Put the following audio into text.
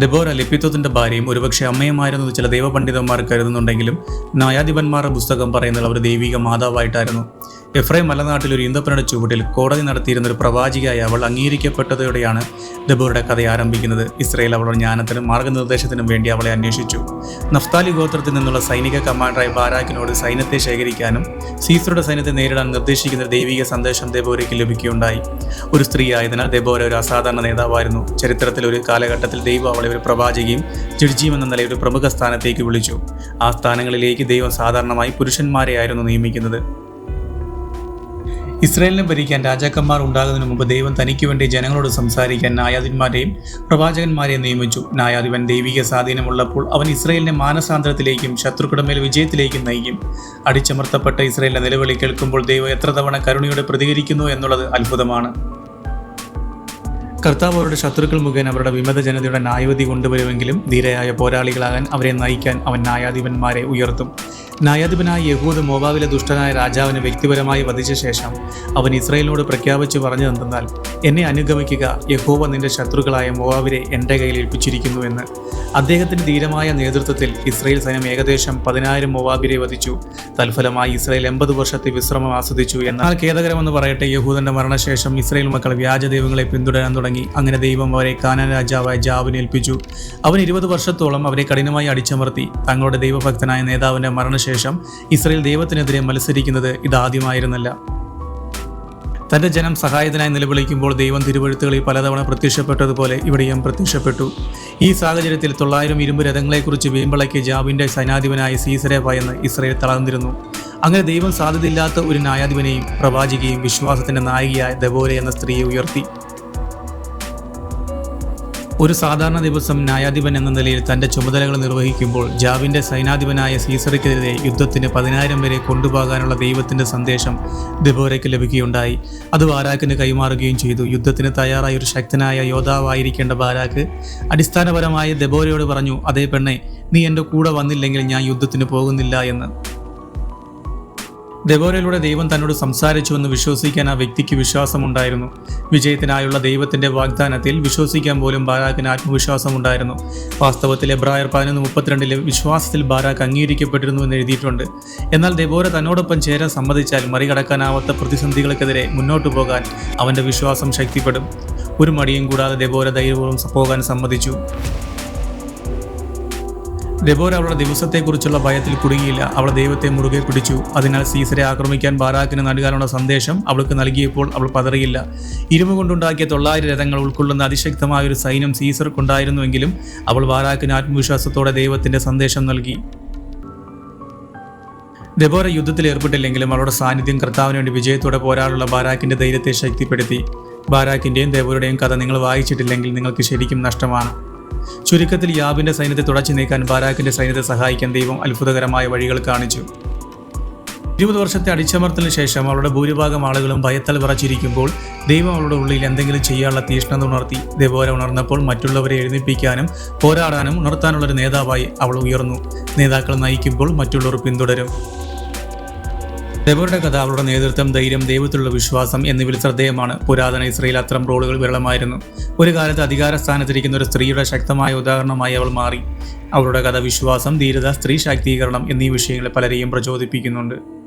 ദബോര ലിപ്പിത്വത്തിന്റെ ഭാര്യയും ഒരുപക്ഷെ അമ്മയുമായിരുന്നു ചില ദൈവപണ്ഡിതന്മാർ കരുതുന്നുണ്ടെങ്കിലും ന്യായാധിപന്മാരുടെ പുസ്തകം പറയുന്നത് അവർ ദൈവിക മാതാവായിട്ടായിരുന്നു. എഫ്രൈം മലനാട്ടിൽ ഒരു ഇന്ദപ്പനയുടെ ചുവട്ടിൽ കോടതി നടത്തിയിരുന്ന ഒരു പ്രവാചികയായി അവൾ അംഗീകരിക്കപ്പെട്ടതോടെയാണ് ഡെബോറുടെ കഥ ആരംഭിക്കുന്നത്. ഇസ്രയേൽ അവളുടെ ജ്ഞാനത്തിനും മാർഗനിർദ്ദേശത്തിനും വേണ്ടി അവളെ അന്വേഷിച്ചു. നഫ്താലി ഗോത്രത്തിൽ നിന്നുള്ള സൈനിക കമാൻഡറായി ബാരാക്കിനോട് സൈന്യത്തെ ശേഖരിക്കാനും സീസറുടെ സൈന്യത്തെ നേരിടാൻ നിർദ്ദേശിക്കുന്ന ദൈവിക സന്ദേശം ദബോരയ്ക്ക് ലഭിക്കുകയുണ്ടായി. ഒരു സ്ത്രീ ആയതിനാൽ ദബോര ഒരു അസാധാരണ നേതാവായിരുന്നു. ചരിത്രത്തിൽ ഒരു കാലഘട്ടത്തിൽ ദൈവം അവളെ ഒരു പ്രവാചകയും ജഡ്ജിയും എന്ന നിലയിൽ ഒരു പ്രമുഖ സ്ഥാനത്തേക്ക് വിളിച്ചു. ആ സ്ഥാനങ്ങളിലേക്ക് ദൈവം സാധാരണമായി പുരുഷന്മാരെയായിരുന്നു നിയമിക്കുന്നത്. ഇസ്രായേലിനെ ഭരിക്കാൻ രാജാക്കന്മാർ ഉണ്ടാകുന്നതിന് മുമ്പ് ദൈവം തനിക്ക് വേണ്ടി ജനങ്ങളോട് സംസാരിക്കാൻ നായാധിന്മാരെയും പ്രവാചകന്മാരെയും നിയമിച്ചു. നായാധിപൻ ദൈവിക സ്വാധീനമുള്ളപ്പോൾ അവൻ ഇസ്രായേലിനെ മാനസാന്തരത്തിലേക്കും ശത്രുക്കളുടെ മേൽ വിജയത്തിലേക്കും നയിക്കും. അടിച്ചമർത്തപ്പെട്ട ഇസ്രായേലിന്റെ നിലവിളി കേൾക്കുമ്പോൾ ദൈവം എത്ര തവണ കരുണയോടെ പ്രതികരിക്കുന്നു എന്നുള്ളത് അത്ഭുതമാണ്. കർത്താവ് അവരുടെ ശത്രുക്കൾ മുഖേന അവരുടെ വിമത ജനതയുടെ ന്യായവതി കൊണ്ടുവരുമെങ്കിലും ധീരയായ പോരാളികളാകാൻ അവരെ നയിക്കാൻ അവൻ ന്യായാധിപന്മാരെ ഉയർത്തും. ന്യായാധിപനായ യഹൂദ് മോവാവിലെ ദുഷ്ടനായ രാജാവിനെ വ്യക്തിപരമായി വധിച്ച ശേഷം അവൻ ഇസ്രയേലിനോട് പ്രഖ്യാപിച്ചു പറഞ്ഞതെന്തെന്നാൽ എന്നെ അനുഗമിക്കുക യഹോവ നിന്റെ ശത്രുക്കളായ മോവാവിനെ എന്റെ കയ്യിൽ ഏൽപ്പിച്ചിരിക്കുന്നു എന്ന്. അദ്ദേഹത്തിന്റെ ധീരമായ നേതൃത്വത്തിൽ ഇസ്രയേൽ സൈന്യം ഏകദേശം പതിനായിരം മോവാബിരെ വധിച്ചു. തൽഫലമായി ഇസ്രയേൽ എൺപത് വർഷത്തെ വിശ്രമം ആസ്വദിച്ചു എന്നാൽ ഖേദകരമെന്ന് പറയട്ടെ യഹൂദന്റെ മരണശേഷം ഇസ്രയേൽ മക്കൾ വ്യാജ ദൈവങ്ങളെ പിന്തുടരാൻ തുടങ്ങി. അങ്ങനെ ദൈവം അവരെ കാനാൻ രാജാവായ ജാവിനെ ഏൽപ്പിച്ചു. അവൻ ഇരുപത് വർഷത്തോളം അവരെ കഠിനമായി അടിച്ചമർത്തി. തങ്ങളുടെ ദൈവഭക്തനായ നേതാവിന്റെ മരണശേഷം ഇസ്രായേൽ ദൈവത്തിനെതിരെ മത്സരിക്കുന്നത് ഇതാദ്യമായിരുന്നില്ല. തന്റെ ജനം സഹായത്തിനായി നിലവിളിക്കുമ്പോൾ ദൈവം തിരുവഴുത്തുകളിൽ പലതവണ പ്രത്യക്ഷപ്പെട്ടതുപോലെ ഇവിടെയും പ്രത്യക്ഷപ്പെട്ടു. ഈ സാഹചര്യത്തിൽ തൊള്ളായിരം ഇരുമ്പ് രഥങ്ങളെക്കുറിച്ച് വീമ്പളയ്ക്ക് ജാബിന്റെ സൈനാധിപനായ സീസരെ ഭയന്ന് ഇസ്രയേൽ തളർന്നിരുന്നു. അങ്ങനെ ദൈവം സാധ്യതയില്ലാത്ത ഒരു ന്യായാധിപനെയും പ്രവാചികയും വിശ്വാസത്തിന്റെ നായികയായ ദബോലെ എന്ന സ്ത്രീയെ ഉയർത്തി. ഒരു സാധാരണ ദിവസം ന്യായാധിപൻ എന്ന നിലയിൽ തന്റെ ചുമതലകൾ നിർവഹിക്കുമ്പോൾ ജാവിന്റെ സൈനാധിപനായ സീസറിക്കെതിരെ യുദ്ധത്തിന് പതിനായിരം വരെ കൊണ്ടുപോകാനുള്ള ദൈവത്തിന്റെ സന്ദേശം ദബോരയ്ക്ക് ലഭിക്കുകയുണ്ടായി. അത് ബാരാക്കിന് കൈമാറുകയും ചെയ്തു. യുദ്ധത്തിന് തയ്യാറായ ഒരു ശക്തനായ യോദ്ധാവായിരിക്കേണ്ട ബാരാക്ക് അടിസ്ഥാനപരമായി ദബോരയോട് പറഞ്ഞു അതേ പെണ്ണെ നീ എന്റെ കൂടെ വന്നില്ലെങ്കിൽ ഞാൻ യുദ്ധത്തിന് പോകുന്നില്ല എന്ന്. ദബോരയിലൂടെ ദൈവം തന്നോട് സംസാരിച്ചുവെന്ന് വിശ്വസിക്കാൻ ആ വ്യക്തിക്ക് വിശ്വാസമുണ്ടായിരുന്നു. വിജയത്തിനായുള്ള ദൈവത്തിന്റെ വാഗ്ദാനത്തിൽ വിശ്വസിക്കാൻ പോലും ബാരാക്കിന് ആത്മവിശ്വാസമുണ്ടായിരുന്നു. വാസ്തവത്തിൽ എബ്രായർ പതിനൊന്ന് മുപ്പത്തിരണ്ടിലെ വിശ്വാസത്തിൽ ബാരാക്ക് അംഗീകരിക്കപ്പെട്ടിരുന്നു എന്ന് എഴുതിയിട്ടുണ്ട്. എന്നാൽ ദബോര തന്നോടൊപ്പം ചേരാൻ സമ്മതിച്ചാൽ മറികടക്കാനാവാത്ത പ്രതിസന്ധികൾക്കെതിരെ മുന്നോട്ടു പോകാൻ അവന്റെ വിശ്വാസം ശക്തിപ്പെടും. ഒരു മടിയും കൂടാതെ ദബോര ധൈര്യപൂർവം പോകാൻ സമ്മതിച്ചു. ദബോര അവളുടെ ദിവസത്തെക്കുറിച്ചുള്ള ഭയത്തിൽ കുടുങ്ങിയില്ല. അവൾ ദൈവത്തെ മുറുകെ പിടിച്ചു. അതിനാൽ സീസരെ ആക്രമിക്കാൻ ബാരാക്കിന് നൽകാനുള്ള സന്ദേശം അവൾക്ക് നൽകിയപ്പോൾ അവൾ പതറിയില്ല. ഇരുമ്പ് കൊണ്ടുണ്ടാക്കിയ തൊള്ളായിരം രഥങ്ങൾ ഉൾക്കൊള്ളുന്ന അതിശക്തമായ ഒരു സൈന്യം സീസർക്കുണ്ടായിരുന്നുവെങ്കിലും അവൾ ബാരാക്കിന് ആത്മവിശ്വാസത്തോടെ ദൈവത്തിന്റെ സന്ദേശം നൽകി. ദബോര യുദ്ധത്തിൽ ഏർപ്പെട്ടില്ലെങ്കിലും അവളുടെ സാന്നിധ്യം കർത്താവിന് വേണ്ടി വിജയത്തോടെ പോരാടുള്ള ബാരാക്കിന്റെ ധൈര്യത്തെ ശക്തിപ്പെടുത്തി. ബാരാക്കിന്റെയും ദേവരുടെയും കഥ നിങ്ങൾ വായിച്ചിട്ടില്ലെങ്കിൽ നിങ്ങൾക്ക് ശരിക്കും നഷ്ടമാണ്. ചുരുക്കത്തിൽ യാബിന്റെ സൈന്യത്തെ തുടച്ചു നീക്കാൻ ബാരാക്കിന്റെ സൈന്യത്തെ സഹായിക്കാൻ ദൈവം അത്ഭുതകരമായ വഴികൾ കാണിച്ചു. ഇരുപത് വർഷത്തെ അടിച്ചമർത്തലിന് ശേഷം അവളുടെ ഭൂരിഭാഗം ആളുകളും ഭയത്താൽ വിറച്ചിരിക്കുമ്പോൾ ദൈവം അവളുടെ ഉള്ളിൽ എന്തെങ്കിലും ചെയ്യാനുള്ള തീഷ്ണത ഉണർത്തി ദേവോര ഉണർന്നപ്പോൾ മറ്റുള്ളവരെ എഴുന്നേൽപ്പിക്കാനും പോരാടാനും ഉണർത്താനുള്ള ഒരു നേതാവായി അവൾ ഉയർന്നു. നേതാക്കൾ നയിക്കുമ്പോൾ മറ്റുള്ളവർ പിന്തുടരും. ദബോരുടെ കഥ അവളുടെ നേതൃത്വം ധൈര്യം ദൈവത്തിലുള്ള വിശ്വാസം എന്നിവയിൽ ശ്രദ്ധേയമാണ്. പുരാതന ഇസ്രയേൽ അത്തരം റോളുകൾ വിരളമായിരുന്നു. ഒരു കാലത്ത് അധികാര സ്ഥാനത്തിരിക്കുന്ന ഒരു സ്ത്രീയുടെ ശക്തമായ ഉദാഹരണമായി അവൾ മാറി. അവളുടെ കഥ വിശ്വാസം ധീരത സ്ത്രീ ശാക്തീകരണം എന്നീ വിഷയങ്ങളെ പലരെയും പ്രചോദിപ്പിക്കുന്നുണ്ട്.